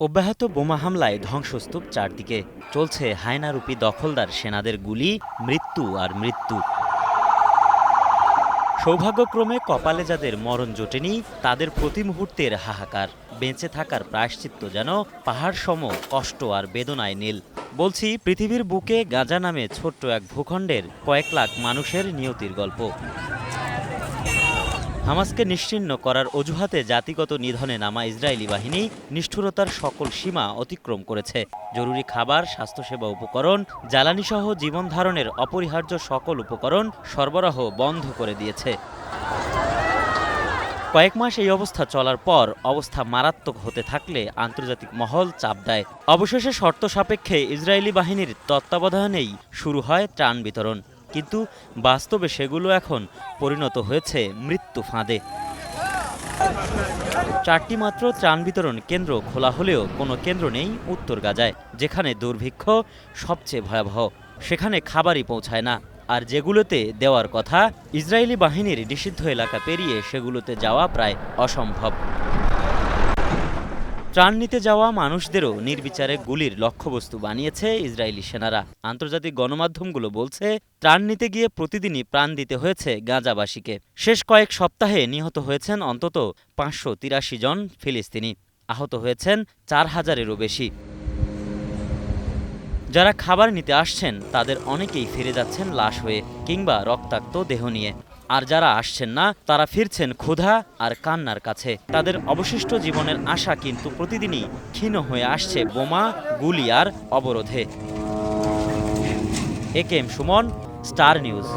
অব্যাহত বোমা হামলায় ধ্বংসস্তূপ চারদিকে। চলছে হায়নারূপী দখলদার সেনাদের গুলি, মৃত্যু আর মৃত্যু। সৌভাগ্যক্রমে কপালে যাদের মরণ জোটেনি, তাদের প্রতি মুহূর্তের হাহাকার। বেঁচে থাকার প্রায়শ্চিত্ত যেন পাহাড় সম কষ্ট আর বেদনায় নীল। বলছি, পৃথিবীর বুকে গাজা নামে ছোট্ট এক ভূখণ্ডের কয়েক লাখ মানুষের নিয়তির গল্প। হামাসকে নিশ্চিহ্ন করার অজুহাতে জাতিগত নিধনে নামা ইসরায়েলি বাহিনী নিষ্ঠুরতার সকল সীমা অতিক্রম করেছে। জরুরি খাবার, স্বাস্থ্যসেবা উপকরণ, জ্বালানিসহ জীবন ধারণের অপরিহার্য সকল উপকরণ সরবরাহ বন্ধ করে দিয়েছে। কয়েক মাস এই অবস্থা চলার পর অবস্থা মারাত্মক হতে থাকলে আন্তর্জাতিক মহল চাপ দেয়। অবশেষে শর্ত সাপেক্ষে ইসরায়েলি বাহিনীর তত্ত্বাবধানেই শুরু হয় ত্রাণ বিতরণ। কিন্তু বাস্তবে সেগুলো এখন পরিণত হয়েছে মৃত্যু ফাঁদে। চারটি মাত্র ত্রাণ বিতরণ কেন্দ্র খোলা হলেও কোনো কেন্দ্র নেই উত্তর গাজায়, যেখানে দুর্ভিক্ষ সবচেয়ে ভয়াবহ। সেখানে খাবারই পৌঁছায় না। আর যেগুলোতে দেওয়ার কথা, ইসরায়েলি বাহিনীর নিষিদ্ধ এলাকা পেরিয়ে সেগুলোতে যাওয়া প্রায় অসম্ভব। ত্রাণ নিতে যাওয়া মানুষদেরও নির্বিচারে গুলির লক্ষ্যবস্তু বানিয়েছে ইসরায়েলি সেনারা। আন্তর্জাতিক গণমাধ্যমগুলো বলছে, ত্রাণ নিতে গিয়ে প্রতিদিনই প্রাণ দিতে হয়েছে গাজাবাসীকে। শেষ কয়েক সপ্তাহে নিহত হয়েছেন অন্তত পাঁচশো তিরাশি জন ফিলিস্তিনি। আহত হয়েছেন চার হাজারেরও বেশি। যারা খাবার নিতে আসছেন, তাদের অনেকেই ফিরে যাচ্ছেন লাশ হয়ে কিংবা রক্তাক্ত দেহ নিয়ে। আর যারা আসছেন না, তারা ফিরছেন ক্ষুধা আর কান্নার কাছে। তাদের অবশিষ্ট জীবনের আশা কিন্তু প্রতিদিনই ক্ষীণ হয়ে আসছে বোমা, গুলি আর অবরোধে। A K M Suman, Star News.